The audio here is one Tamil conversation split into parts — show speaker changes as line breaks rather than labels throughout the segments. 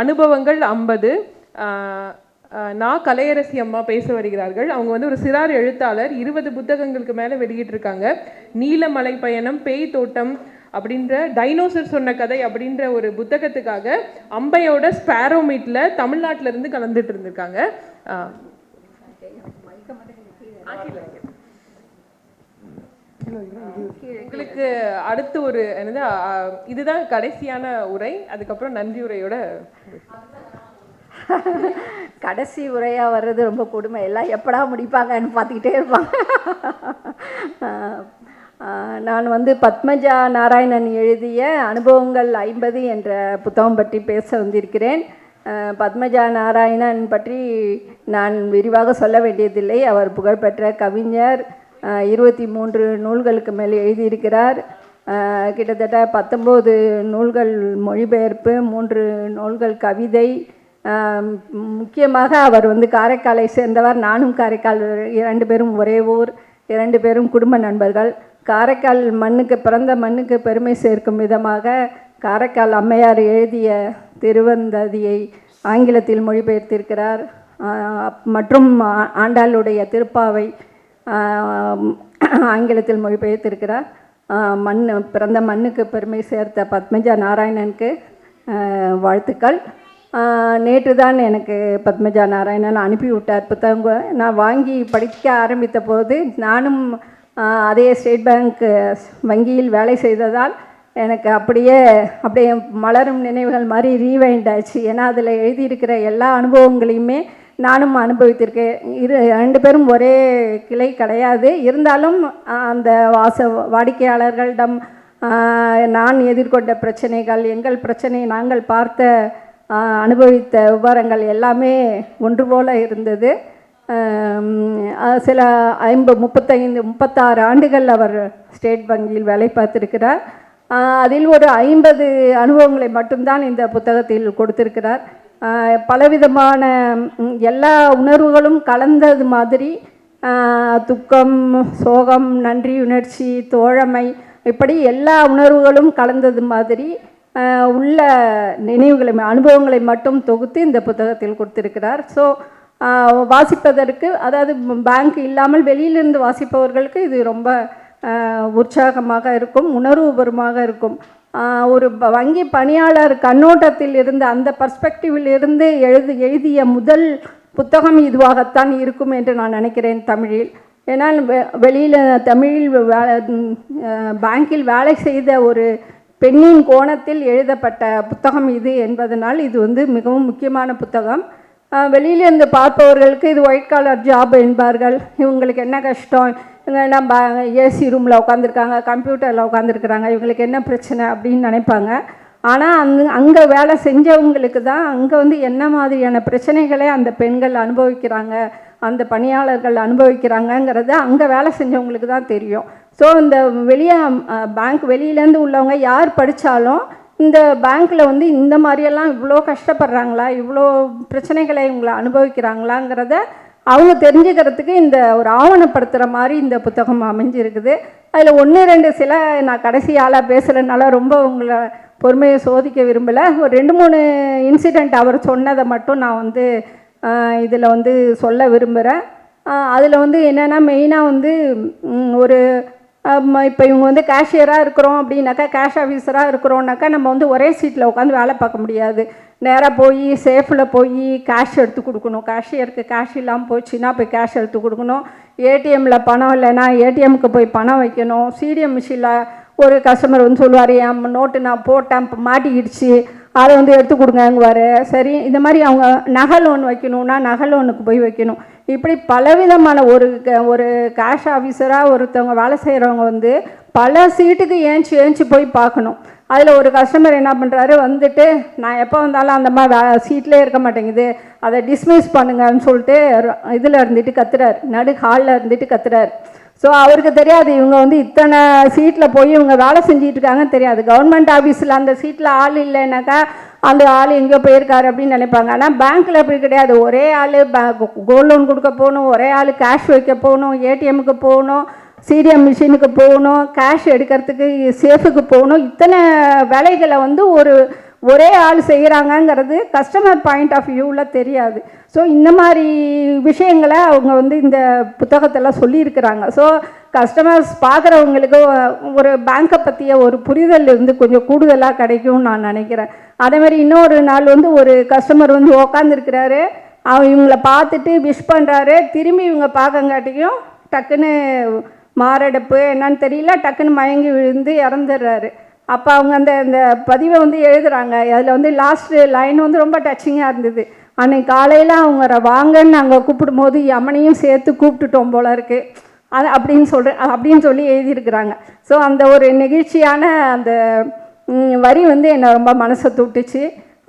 அனுபவங்கள் ஐம்பது. நான் கலையரசி அம்மா பேச வருகிறார்கள். அவங்க வந்து ஒரு சிறார் எழுத்தாளர். இருபது புத்தகங்களுக்கு மேலே வெளியிட்டிருக்காங்க. நீலமலை பயணம் பேய் தோட்டம் அப்படின்ற டைனோசர் சொன்ன கதை அப்படின்ற ஒரு புத்தகத்துக்காக அம்பையோட ஸ்பேரோ மீட்டில் தமிழ்நாட்டிலேருந்து கலந்துட்டு இருந்திருக்காங்க. எங்களுக்கு அடுத்து ஒரு என்னது இதுதான் கடைசியான உரை அதுக்கப்புறம் நன்றி உரையோட
கடைசி உரையாக வர்றது ரொம்ப கொடுமை. எல்லாம் எப்படா முடிப்பாங்கன்னு பார்த்துக்கிட்டே இருப்பாங்க. நான் வந்து பத்மஜா நாராயணன் எழுதிய அனுபவங்கள் ஐம்பது என்ற புத்தகம் பற்றி பேச வந்திருக்கிறேன். பத்மஜா நாராயணன் பற்றி நான் விரிவாக சொல்ல வேண்டியதில்லை. அவர் புகழ்பெற்ற கவிஞர் இருபத்தி மூன்று நூல்களுக்கு மேல் எழுதியிருக்கிறார். கிட்டத்தட்ட பத்தொம்போது நூல்கள் மொழிபெயர்ப்பு மூன்று நூல்கள் கவிதை. முக்கியமாக அவர் வந்து காரைக்காலை சேர்ந்தவர். நானும் காரைக்கால் இரண்டு பேரும் ஒரே ஊர் இரண்டு பேரும் குடும்ப நண்பர்கள். காரைக்கால் மண்ணுக்கு பிறந்த மண்ணுக்கு பெருமை சேர்க்கும் விதமாக காரைக்கால் அம்மையார் எழுதிய திருவந்ததியை ஆங்கிலத்தில் மொழிபெயர்த்திருக்கிறார். மற்றும் ஆண்டாளுடைய திருப்பாவை ஆங்கிலத்தில் மொழிபெயர்த்திருக்கிறார். மண் பிறந்த மண்ணுக்கு பெருமை சேர்த்த பத்மஜா நாராயணனுக்கு வாழ்த்துக்கள். நேற்று தான் எனக்கு பத்மஜா நாராயணன் அனுப்பிவிட்டார் புத்தகம். நான் வாங்கி படிக்க ஆரம்பித்த போது நானும் அதே ஸ்டேட் பேங்க் வங்கியில் வேலை செய்ததால் எனக்கு அப்படியே அப்படியே மலரும் நினைவுகள் மாதிரி ரீவைண்ட் ஆச்சு ஏன்னா அதில் எழுதியிருக்கிற எல்லா அனுபவங்களையுமே நானும் அனுபவித்திருக்கேன். இரு ரெண்டு பேரும் ஒரே கிளை கிடையாது. இருந்தாலும் அந்த வாச வாடிக்கையாளர்களிடம் நான் எதிர்கொண்ட பிரச்சனைகள் எங்கள் பிரச்சனை நாங்கள் பார்த்த அனுபவித்த விவரங்கள் எல்லாமே ஒன்று போல இருந்தது. சில ஐம்பது முப்பத்தைந்து முப்பத்தாறு ஆண்டுகள் அவர் ஸ்டேட் வங்கியில் வேலை பார்த்திருக்கிறார். அதில் ஒரு ஐம்பது அனுபவங்களை மட்டும்தான் இந்த புத்தகத்தில் கொடுத்திருக்கிறார். பலவிதமான எல்லா உணர்வுகளும் கலந்தது மாதிரி துக்கம் சோகம் நன்றி உணர்ச்சி தோழமை இப்படி எல்லா உணர்வுகளும் கலந்தது மாதிரி உள்ள நினைவுகளை அனுபவங்களை மட்டும் தொகுத்து இந்த புத்தகத்தில் கொடுத்திருக்கிறார். ஸோ வாசிப்பதற்கு அதாவது பேங்க் இல்லாமல் வெளியிலிருந்து வாசிப்பவர்களுக்கு இது ரொம்ப உற்சாகமாக இருக்கும் உணர்வுபூர்வமாக இருக்கும். ஒரு ப- வங்கி பணியாளர் கண்ணோட்டத்தில் இருந்து அந்த பர்ஸ்பெக்டிவில் இருந்து எழுது எழுதிய முதல் புத்தகம் இதுவாகத்தான் இருக்கும் என்று நான் நினைக்கிறேன் தமிழில். ஏன்னால் வெ வெளியில் தமிழில் பேங்கில் வேலை செய்த ஒரு பெண்ணின் கோணத்தில் எழுதப்பட்ட புத்தகம் இது என்பதனால் இது வந்து மிகவும் முக்கியமான புத்தகம். வெளியிலிருந்து பார்ப்பவர்களுக்கு இது ஒயிட் காலர் ஜாப் என்பார்கள். இவங்களுக்கு என்ன கஷ்டம்? நம்ம ஏசி ரூமில் உட்காந்துருக்காங்க கம்ப்யூட்டரில் உட்காந்துருக்குறாங்க இவங்களுக்கு என்ன பிரச்சனை அப்படின்னு நினைப்பாங்க. ஆனால் அங்கே அங்கே வேலை செஞ்சவங்களுக்கு தான் அங்கே வந்து என்ன மாதிரியான பிரச்சனைகளை அந்த பெண்கள் அனுபவிக்கிறாங்க அந்த பணியாளர்கள் அனுபவிக்கிறாங்கங்கிறது அங்கே வேலை செஞ்சவங்களுக்கு தான் தெரியும். ஸோ இந்த வெளியே பேங்க் வெளியிலேருந்து உள்ளவங்க யார் படித்தாலும் இந்த பேங்க்கில் வந்து இந்த மாதிரியெல்லாம் இவ்வளோ கஷ்டப்படுறாங்களா இவ்வளோ பிரச்சனைகளை இவங்களை அனுபவிக்கிறாங்களாங்கிறத அவங்க தெரிஞ்சுக்கிறதுக்கு இந்த ஒரு ஆவணப்படுத்துகிற மாதிரி இந்த புத்தகம் அமைஞ்சிருக்குது. அதில் ஒன்று ரெண்டு சில நான் கடைசி ஆளாக பேசுகிறதுனால ரொம்ப உங்களை பொறுமையை சோதிக்க விரும்பலை. ஒரு ரெண்டு மூணு இன்சிடெண்ட் அவர் சொன்னதை மட்டும் நான் வந்து இதில் வந்து சொல்ல விரும்புகிறேன் அதில் வந்து என்னென்னா மெயினாக வந்து ஒரு இப்போ இவங்க வந்து கேஷியராக இருக்கிறோம் அப்படின்னாக்கா கேஷ் ஆஃபீஸராக இருக்கிறோன்னாக்கா நம்ம வந்து ஒரே சீட்டில் உட்காந்து வேலை பார்க்க முடியாது. நேராக போய் சேஃபில் போய் கேஷ் எடுத்து கொடுக்கணும். கேஷியருக்கு கேஷ் இல்லாமல் போச்சுன்னா போய் கேஷ் எடுத்து கொடுக்கணும். ஏடிஎம்மில் பணம் இல்லைன்னா ஏடிஎம்க்கு போய் பணம் வைக்கணும். சிடிஎம் மிஷினில் ஒரு கஸ்டமர் வந்து சொல்லுவார் என் நோட்டு நான் போட்டேன் இப்போ மாட்டிக்கிடுச்சு. அதை வந்து எடுத்து கொடுங்கங்குவார். சரி இந்த மாதிரி அவங்க நகை லோன் வைக்கணும்னா நகை லோனுக்கு போய் வைக்கணும். இப்படி பலவிதமான ஒரு க- ஒரு கேஷ் ஆஃபீஸராக ஒருத்தவங்க வேலை செய்கிறவங்க வந்து பல சீட்டுக்கு ஏஞ்சி ஏஞ்சி போய் பார்க்கணும். அதில் ஒரு கஸ்டமர் என்ன பண்ணுறாரு வந்துட்டு நான் எப்போ வந்தாலும் அந்த மாதிரி வே சீட்லேயே இருக்க மாட்டேங்குது. அதை டிஸ்மிஸ் பண்ணுங்கன்னு சொல்லிட்டு இதில் இருந்துட்டு கத்துறாரு. நடு ஹாலில் இருந்துட்டு கத்துறாரு. ஸோ அவருக்கு தெரியாது. இவங்க வந்து இத்தனை சீட்டில் போய் இவங்க வேலை செஞ்சுட்டு இருக்காங்கன்னு தெரியாது. கவர்மெண்ட் ஆஃபீஸில் அந்த சீட்டில் ஆள் இல்லைனாக்கா அந்த ஆள் எங்கேயோ போயிருக்காரு அப்படின்னு நினைப்பாங்க. ஆனால் பேங்க்கில் அப்படி கிடையாது. ஒரே ஆள் கோல்ட் லோன் கொடுக்க போகணும் ஒரே ஆள் கேஷ் வைக்க போகணும் ஏடிஎம்முக்கு போகணும் சீரியம் மிஷினுக்கு போகணும் கேஷ் எடுக்கிறதுக்கு சேஃபுக்கு போகணும். இத்தனை வேலைகளை வந்து ஒரு ஒரே ஆள் செய்கிறாங்கங்கிறது கஸ்டமர் பாயிண்ட் ஆஃப் வியூவில் தெரியாது. ஸோ இந்த மாதிரி விஷயங்களை அவங்க வந்து இந்த புத்தகத்தில் சொல்லியிருக்கிறாங்க. ஸோ கஸ்டமர்ஸ் பார்க்குறவங்களுக்கு ஒரு பேங்க்கை பற்றிய ஒரு புரிதல் வந்து கொஞ்சம் கூடுதலாக கிடைக்கும்னு நான் நினைக்கிறேன். அதே மாதிரி இன்னொரு நாள் வந்து ஒரு கஸ்டமர் வந்து உக்காந்துருக்கிறாரு. அவன் இவங்கள பார்த்துட்டு விஷ் பண்ணுறாரு திரும்பி இவங்க பார்க்கங்காட்டியும் டக்குன்னு மாரடைப்பு என்னன்னு தெரியல டக்குன்னு மயங்கி விழுந்து இறந்துடுறாரு. அப்போ அவங்க அந்த அந்த பதிவை வந்து எழுதுகிறாங்க அதில் வந்து லாஸ்ட்டு லைன் வந்து ரொம்ப டச்சிங்காக இருந்தது. அன்னைக்கு காலையில் அவங்க வாங்கன்னு நாங்கள் கூப்பிடும்போது யமனையும் சேர்த்து கூப்பிட்டுட்டோம் போல இருக்குது அது அப்படின்னு சொல்கிற அப்படின்னு சொல்லி எழுதியிருக்கிறாங்க. ஸோ அந்த ஒரு நெகிழ்ச்சியான அந்த வரி வந்து என்னை ரொம்ப மனசை தொட்டுச்சு.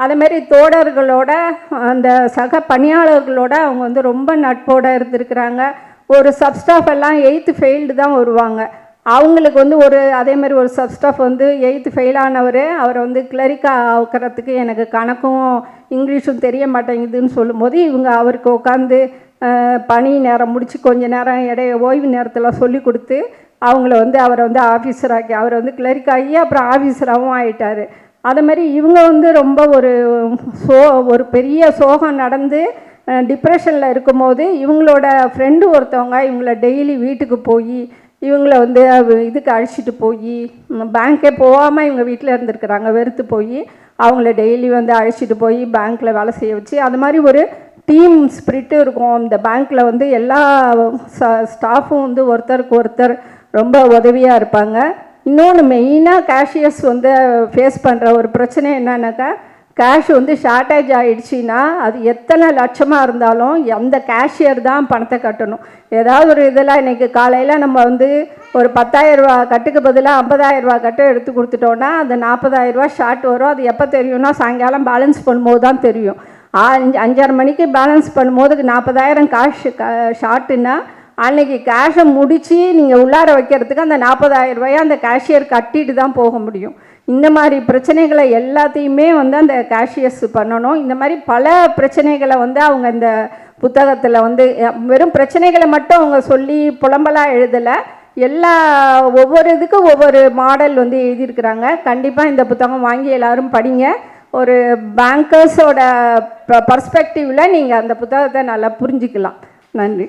அதேமாரி மாதிரி அந்த சக பணியாளர்களோட அவங்க வந்து ரொம்ப நட்போடு இருந்திருக்கிறாங்க. ஒரு சப்ஸ்டாஃப் எல்லாம் எயித்து ஃபெயில்டு தான் வருவாங்க. அவங்களுக்கு வந்து ஒரு அதே மாதிரி ஒரு சப்ஸ்டாஃப் வந்து எயித்து ஃபெயில் ஆனவர் அவரை வந்து கிளரிக்கா ஆக்கிறதுக்கு எனக்கு கணக்கும் இங்கிலீஷும் தெரிய மாட்டேங்குதுன்னு சொல்லும்போது இவங்க அவருக்கு உட்காந்து பணி நேரம் முடித்து கொஞ்ச நேரம் இடைய ஓய்வு நேரத்தில் சொல்லி கொடுத்து அவங்கள வந்து அவரை வந்து ஆஃபீஸர் அவர் வந்து கிளரிக் ஆகி அப்புறம் ஆஃபீஸராகவும் ஆகிட்டார் அதே மாதிரி இவங்க வந்து ரொம்ப ஒரு சோ ஒரு பெரிய சோகம் நடந்து டிப்ரெஷனில் இருக்கும்போது இவங்களோட ஃப்ரெண்டு ஒருத்தவங்க இவங்கள டெய்லி வீட்டுக்கு போய் இவங்கள வந்து இதுக்கு அழைச்சிட்டு போய் பேங்க்கே போகாமல் இவங்க வீட்டில் இருந்திருக்கிறாங்க வெறுத்து போய் அவங்கள டெய்லி வந்து அழைச்சிட்டு போய் பேங்க்கில் வேலை செய்ய வச்சு அது மாதிரி ஒரு டீம் ஸ்பிரிட்டு இருக்கும். இந்த பேங்க்கில் வந்து எல்லா ஸ்டாஃபும் வந்து ஒருத்தருக்கு ஒருத்தர் ரொம்ப உதவியாக இருப்பாங்க. இன்னொன்று மெயினாக கேஷியர்ஸ் வந்து ஃபேஸ் பண்ணுற ஒரு பிரச்சனை என்னன்னாக்கா கேஷ் வந்து ஷார்ட்டேஜ் ஆகிடுச்சின்னா அது எத்தனை லட்சமாக இருந்தாலும் அந்த கேஷியர் தான் பணத்தை கட்டணும். ஏதாவது ஒரு இதில் இன்றைக்கி காலையில் நம்ம வந்து ஒரு பத்தாயிரரூபா கட்டுக்கு பதிலாக 50000 ரூபா கட்டு எடுத்து கொடுத்துட்டோன்னா அந்த நாற்பதாயிரரூபா ஷார்ட் வரும். அது எப்போ தெரியும்னா சாயங்காலம் பேலன்ஸ் பண்ணும்போது தான் தெரியும். அஞ்சு அஞ்சரை மணிக்கு பேலன்ஸ் பண்ணும்போது நாற்பதாயிரம் காஷ் ஷார்ட்டுன்னா அன்னைக்கு கேஷை முடித்து நீங்கள் உள்ளார வைக்கிறதுக்கு அந்த நாற்பதாயிரரூபாயை அந்த கேஷியர் கட்டிட்டு தான் போக முடியும். இந்த மாதிரி பிரச்சனைகளை எல்லாத்தையுமே வந்து அந்த கேஷியர்ஸ் பண்ணணும். இந்த மாதிரி பல பிரச்சனைகளை வந்து அவங்க இந்த புத்தகத்தில் வந்து வெறும் பிரச்சனைகளை மட்டும் அவங்க சொல்லி புலம்பலாக எழுதலை. எல்லா ஒவ்வொரு இதுக்கும் ஒவ்வொரு மாடல் வந்து எழுதியிருக்கிறாங்க. கண்டிப்பாக இந்த புத்தகம் வாங்கி எல்லோரும் படிங்க. ஒரு பேங்கர்ஸோட பர்ஸ்பெக்டிவில் நீங்கள் அந்த புத்தகத்தை நல்லா புரிஞ்சுக்கலாம். நன்றி.